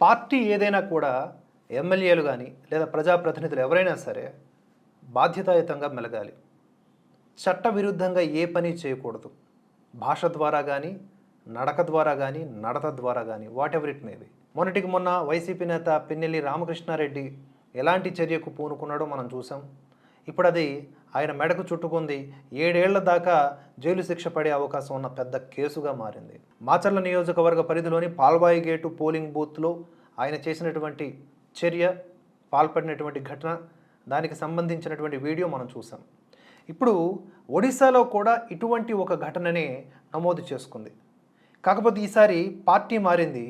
Party ఏదైనా కూడా ఎమ్మెల్యేలు కానీ లేదా ప్రజాప్రతినిధులు ఎవరైనా సరే బాధ్యతాయుతంగా మెలగాలి. చట్ట విరుద్ధంగా ఏ పని చేయకూడదు. భాష ద్వారా కానీ నడక ద్వారా కానీ నడత ద్వారా కానీ వాట్ ఎవర్ ఇట్ మేబీ మొన్నటికి మొన్న వైసీపీ నేత పిన్నెల్లి రామకృష్ణారెడ్డి ఎలాంటి చర్యకు పూనుకున్నాడో మనం చూసాం. ఇప్పుడు అది ఆయన మెడకు చుట్టుకుంది. ఏడేళ్ళ దాకా జైలు శిక్ష పడే అవకాశం ఉన్న పెద్ద కేసుగా మారింది. మాచర్ల నియోజకవర్గ పరిధిలోని పాల్వాయి గేటు పోలింగ్ బూత్లో ఆయన చేసినటువంటి చర్య పాల్పడినటువంటి ఘటన దానికి సంబంధించినటువంటి వీడియో మనం చూసాం ఇప్పుడు ఒడిశాలో కూడా ఇటువంటి ఒక ఘటననే నమోదు చేసుకుంది. కాకపోతే ఈసారి పార్టీ మారింది.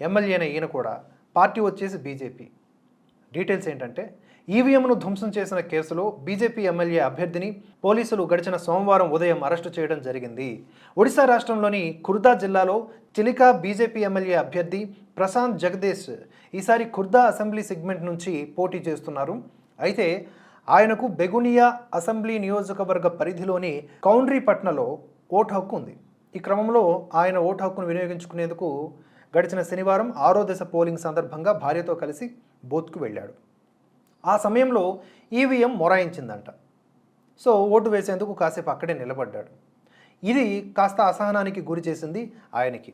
ఎమ్మెల్యేన ఈయన కూడా. పార్టీ వచ్చేసి బీజేపీ. డీటెయిల్స్ ఏంటంటే ఈవీఎంను ధ్వంసం చేసిన కేసులో బీజేపీ ఎమ్మెల్యే అభ్యర్థిని పోలీసులు గడిచిన సోమవారం ఉదయం అరెస్టు చేయడం జరిగింది. ఒడిశా రాష్ట్రంలోని ఖుర్దా జిల్లాలో చిలికా బీజేపీ ఎమ్మెల్యే అభ్యర్థి ప్రశాంత్ జగదేశ్ ఈసారి ఖుర్దా అసెంబ్లీ సెగ్మెంట్ నుంచి పోటీ చేస్తున్నారు. అయితే ఆయనకు బెగునియా అసెంబ్లీ నియోజకవర్గ పరిధిలోని కౌండ్రీపట్నలో ఓటు హక్కు ఉంది. ఈ క్రమంలో ఆయన ఓటు హక్కును వినియోగించుకునేందుకు గడిచిన శనివారం ఆరో దశ పోలింగ్ సందర్భంగా భార్యతో కలిసి బూత్కు వెళ్ళాడు. ఆ సమయంలో ఈవీఎం మొరాయించిందంట. సో ఓటు వేసేందుకు కాసేపు అక్కడే నిలబడ్డాడు. ఇది కాస్త అసహనానికి గురి చేసింది ఆయనకి.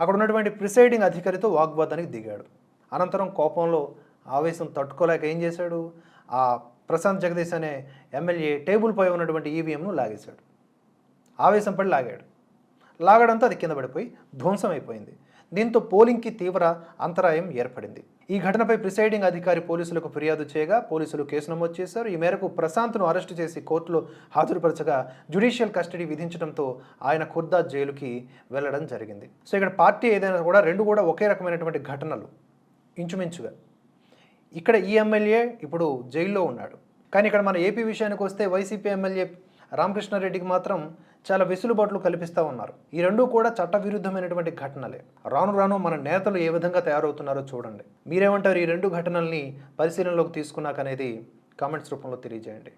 అక్కడ ఉన్నటువంటి ప్రిసైడింగ్ అధికారితో వాగ్వాదానికి దిగాడు. అనంతరం కోపంలో ఆవేశం తట్టుకోలేక ఏం చేశాడు? ఆ ప్రశాంత్ జగదీష్ అనే ఎమ్మెల్యే టేబుల్ పై ఉన్నటువంటి ఈవీఎంను లాగేశాడు. ఆవేశం పడి లాగాడు. లాగడంతో అది కింద పడిపోయి ధ్వంసం అయిపోయింది. దీంతో పోలింగ్కి తీవ్ర అంతరాయం ఏర్పడింది. ఈ ఘటనపై ప్రిసైడింగ్ అధికారి పోలీసులకు ఫిర్యాదు చేయగా పోలీసులు కేసు నమోదు చేశారు. ఈ మేరకు ప్రశాంత్ను అరెస్టు చేసి కోర్టులో హాజరుపరచగా జ్యుడిషియల్ కస్టడీ విధించడంతో ఆయన ఖుర్దా జైలుకి వెళ్ళడం జరిగింది. సో ఇక్కడ పార్టీ ఏదైనా కూడా రెండు కూడా ఒకే రకమైనటువంటి ఘటనలు ఇంచుమించుగా. ఇక్కడ ఈ ఎమ్మెల్యే ఇప్పుడు జైల్లో ఉన్నాడు. కానీ ఇక్కడ మన ఏపీ విషయానికి వస్తే వైసీపీ ఎమ్మెల్యే రామకృష్ణారెడ్డికి మాత్రం చాలా వెసులుబాట్లు కల్పిస్తూ ఉన్నారు. ఈ రెండు కూడా చట్టవిరుద్ధమైనటువంటి ఘటనలే. రాను రాను మన నేతలు ఏ విధంగా తయారవుతున్నారో చూడండి. మీరేమంటారు ఈ రెండు ఘటనల్ని పరిశీలనలోకి తీసుకున్నాక అనేది కామెంట్స్ రూపంలో తెలియజేయండి.